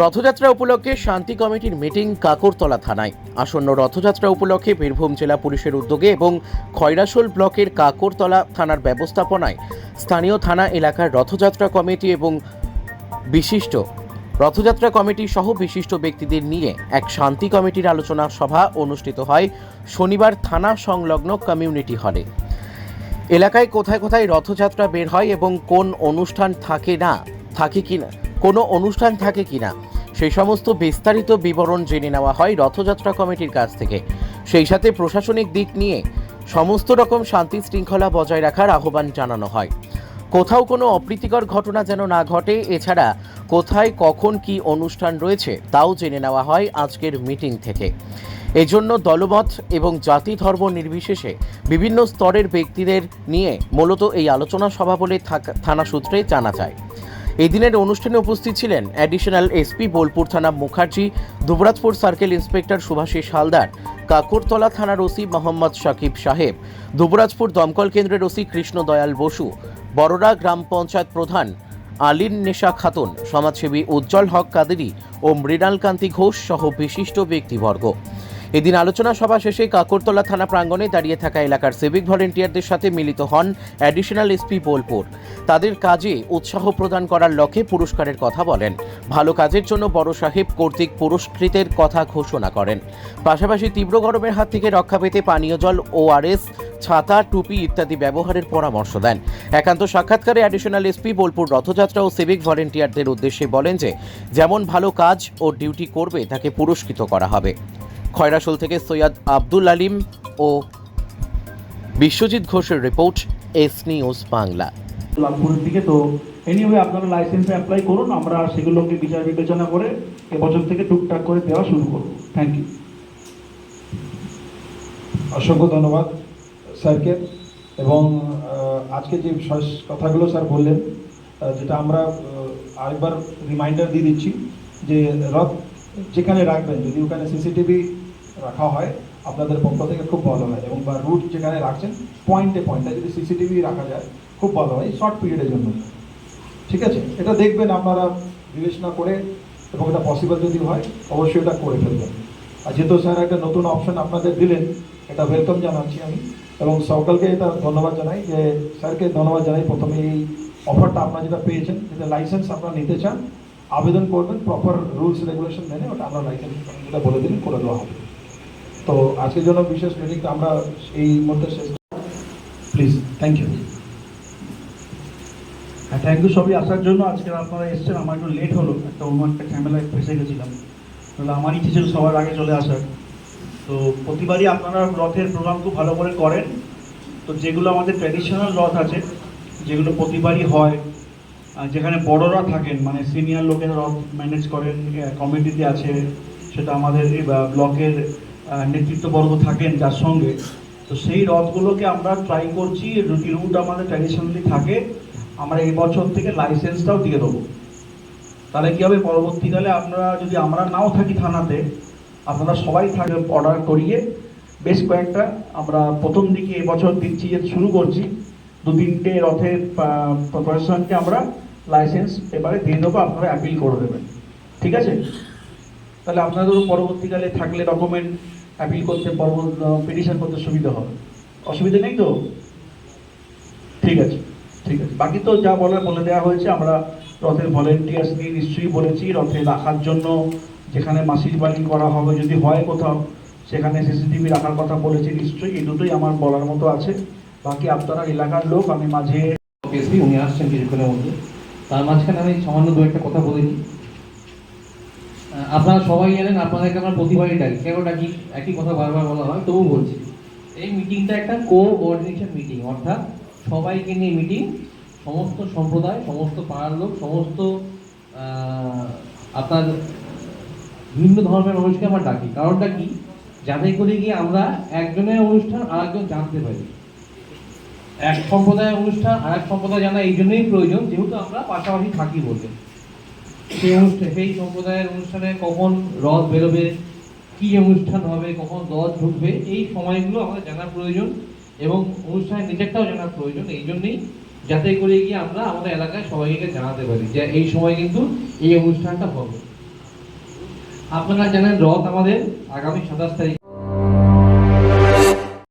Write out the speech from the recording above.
রথযাত্রা উপলক্ষে শান্তি কমিটির মিটিং কাকরতলা থানায়। আসন্ন রথযাত্রা উপলক্ষে বীরভূম জেলা পুলিশের উদ্যোগে এবং খয়রাশোল ব্লকের কাকরতলা থানার ব্যবস্থাপনায় স্থানীয় থানা এলাকার রথযাত্রা কমিটি এবং বিশিষ্ট রথযাত্রা কমিটি সহ বিশিষ্ট ব্যক্তিদের নিয়ে এক শান্তি কমিটির আলোচনা সভা অনুষ্ঠিত হয় শনিবার থানা সংলগ্ন কমিউনিটি হলে। এলাকায় কোথায় কোথায় রথযাত্রা বের হয় এবং কোন অনুষ্ঠান থাকে না, থাকে কিনা কোনো অনুষ্ঠান থাকে কিনা? সেই সমস্ত বিস্তারিত বিবরণ জেনে নেওয়া হয় রথযাত্রা কমিটির কাছ থেকে। সেই সাথে প্রশাসনিক দিক নিয়ে সমস্ত রকম শান্তি শৃঙ্খলা বজায় রাখার আহ্বান জানানো হয়। কোথাও কোনো অপ্রীতিকর ঘটনা যেন না ঘটে, এছাড়া কোথায়, কখন কি অনুষ্ঠান রয়েছে তাও জেনে নেওয়া হয় আজকের মিটিং থেকে। এজন্য দলমত এবং জাতি ধর্ম নির্বিশেষে বিভিন্ন স্তরের ব্যক্তিদের নিয়ে মূলত এই আলোচনা সভা বলে থানা সূত্রে জানা যায়। এই দিনের অনুষ্ঠানে উপস্থিত ছিলেন অ্যাডিশনাল এসপি বোলপুর থানা মুখার্জি, দুবরাজপুর সার্কেল ইন্সপেক্টর সুভাষিস হালদার কাকুরতলা থানার ওসি মোহাম্মদ সাকিব সাহেব, দুবরাজপুর দমকল কেন্দ্রের ওসি কৃষ্ণ দয়াল বসু বড়রা গ্রাম পঞ্চায়েত প্রধান আলিন নেশা খাতুন, সমাজসেবী উজ্জ্বল হক কাদেরি ও মৃণাল কান্তি ঘোষ সহ বিশিষ্ট ব্যক্তিবর্গ। এদিন আলোচনা সভা শেষে কাকরতলা থানা প্রাঙ্গণে দাঁড়িয়ে থাকা এলাকার সিভিক ভলেন্টিয়ারদের সাথে মিলিত হন অ্যাডিশনাল এসপি বোলপুর। তাদের কাজে উৎসাহ প্রদান করার লক্ষ্যে পুরস্কারের কথা বলেন। ভালো কাজের জন্য বড় সাহেব কর্তৃক পুরস্কৃতের কথা ঘোষণা করেন। পাশাপাশি তীব্র গরমের হাত থেকে রক্ষা পেতে পানীয় জল ওআরএস ছাতা, টুপি ইত্যাদি ব্যবহারের পরামর্শ দেন। একান্ত সাক্ষাৎকারে অ্যাডিশনাল এসপি বোলপুর রথযাত্রা ও সিভিক ভলেন্টিয়ারদের উদ্দেশ্যে বলেন যে, যেমন ভালো কাজ ও ডিউটি করবে, তাকে পুরস্কৃত করা হবে। খয়রাশোল থেকে সৈয়দ আব্দুল আলিম ও বিশ্বজিৎ ঘোষের রিপোর্ট এস নিউজ বাংলা। লাভপুরের দিকে তো এনিওয়ে আপনারা লাইসেন্স অ্যাপ্লাই করুন আমরা সেগুলোকে বিচার বিবেচনা করে এবছর থেকে টুকটাক করে দেওয়া শুরু করব। থ্যাংক ইউ অসংখ্য ধন্যবাদ স্যারকে। এবং আজকে যে কথাগুলো স্যার বললেন যেটা আমরা আরেকবার রিমাইন্ডার দিয়ে দিচ্ছি যে রথ যেখানে রাখবেন যদি ওখানে সিসিটিভি রাখা হয়, আপনাদের পক্ষ থেকে খুব ভালো হয়। এবং বা রুট যেখানে রাখছেন পয়েন্টে পয়েন্টে যদি সিসিটিভি রাখা যায়, খুব ভালো হয় শর্ট পিরিয়ডের জন্য। ঠিক আছে? এটা দেখবেন আপনারা বিবেচনা করে, এবং এটা পসিবল যদি হয়, অবশ্যই এটা করে ফেলবেন। আর যেহেতু স্যার একটা নতুন অপশন আপনাদের দিলেন, এটা ওয়েলকাম জানাচ্ছি আমি। এবং সকলকে এটা ধন্যবাদ জানাই যে, স্যারকে ধন্যবাদ জানাই প্রথমে এই অফারটা আপনারা যেটা পেয়েছেন, যেটা লাইসেন্স আপনারা নিতে চান, আবেদন করবেন প্রপার রুলস রেগুলেশন মেনে ওটা আমরা লাইসেন্স যেটা বলে দিলেন করে দেওয়া হবে। তো আজকের জন্য বিশেষ মিটিংটা আমরা এই মধ্যে শেষ প্লিজ থ্যাংক ইউ হ্যাঁ থ্যাংক ইউ সবই আসার জন্য। আজকে আপনারা এসেছেন, আমার একটু লেট হলো। একটা অন্য একটা ঝামেলায় ফেসে গেছিলাম। তাহলে আমার ইচ্ছে ছিল সবার আগে চলে আসার। তো প্রতিবারই আপনারা রথের প্রোগ্রাম খুব ভালো করে করেন। তো যেগুলো আমাদের ট্র্যাডিশনাল রথ আছে, যেগুলো প্রতিবারই হয় যেখানে বড়রা থাকেন মানে সিনিয়র লোকেরা রথ ম্যানেজ করেন কমিটিতে আছে, সেটা আমাদের ব্লকের নেতৃত্ববর্গ থাকেন যার সঙ্গে। তো সেই রথগুলোকে আমরা ট্রাই করছি, রুটি রুট আমাদের ট্র্যাডিশনালি থাকে। আমরা এই বছর থেকে লাইসেন্সটাও দিয়ে দেবো। তাহলে কী হবে? পরবর্তীকালে আপনারা যদি আমরা নাও থাকি থানাতে, আপনারা সবাই থাকে অর্ডার করিয়ে। বেশ কয়েকটা আমরা প্রথম দিকে এবছর দিচ্ছি, যে শুরু করছি। দু তিনটে রথের প্রশাসনকে আমরা লাইসেন্স এবারে দিয়ে দেবো, আপনারা অ্যাপিল করে দেবেন। ঠিক আছে? তাহলে আপনাদেরও পরবর্তীকালে থাকলে ডকুমেন্ট অ্যাপিল করতে পিটিশন করতে সুবিধা হবে। অসুবিধা নেই তো? ঠিক আছে ঠিক আছে। বাকি তো যা বলার বলে দেওয়া হয়েছে আমরা রথের ভলেন্টিয়ার্স নিয়ে নিশ্চয়ই বলেছি রথে রাখার জন্য। যেখানে মাসির বাড়ি করা হবে যদি হয় কোথাও সেখানে সিসিটিভি রাখার কথা বলেছি নিশ্চয়ই এই দুটোই আমার বলার মতো আছে। বাকি আপনারা এলাকার লোক আমি মাঝে উনি আসছেন কিছুক্ষণের মধ্যে। তার মাঝখানে আমি সামান্য দু একটা কথা আহ, আপনারা সবাই জানেন, আপনাদেরকে আমরা প্রতিবারই ডাকি। কেন ডাকি? একই কথা বারবার বলা হয় তবু বলছি। এই মিটিংটা একটা কোঅর্ডিনেশন মিটিং অর্থাৎ সবাইকে নিয়ে মিটিং সমস্ত সম্প্রদায়, সমস্ত পাড়ার লোক, সমস্ত আপনার ভিন্ন ধর্মের মানুষকে আমরা ডাকি। কারণটা কি? যাতে করে গিয়ে আমরা একজনের অনুষ্ঠান আরেকজন জানতে পারি। এক সম্প্রদায়ের অনুষ্ঠান আর এক সম্প্রদায় জানা, এই জন্যই প্রয়োজন, যেহেতু আমরা পাশাপাশি থাকি বলে সেই সম্প্রদায়ের অনুষ্ঠানে কখন রথ বেরোবে, কি অনুষ্ঠান হবে, কখন রথ ঢুকবে, এই সময়গুলো আমাদের জানার প্রয়োজন এবং অনুষ্ঠানের নিজেরটাও জানার প্রয়োজন। এই জন্যই যাতে করে গিয়ে আমরা আমাদের এলাকায় সবাইকে জানাতে পারি যে এই সময় কিন্তু এই অনুষ্ঠানটা হবে। আপনারা জানেন রথ আমাদের আগামী সাতাশ তারিখ